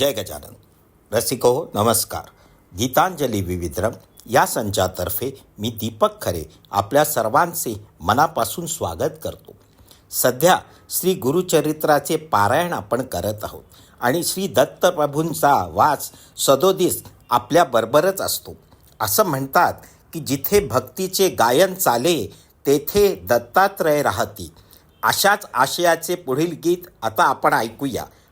जय गजानन. रसिको नमस्कार. गीतांजली विविद्रम. या संचातर्फे मी दीपक खरे आपल्या सर्वांचे मनापासून स्वागत करतो. सध्या श्री गुरुचरित्राचे पारायण आपण करत आहोत आणि श्री दत्तप्रभूंचा वास सदोदिस आपल्याबरोबरच असतो. असं म्हणतात की जिथे भक्तीचे गायन चाले तेथे दत्तात्रय राहती. अशाच आशयाचे पुढील गीत आता आपण ऐकूया.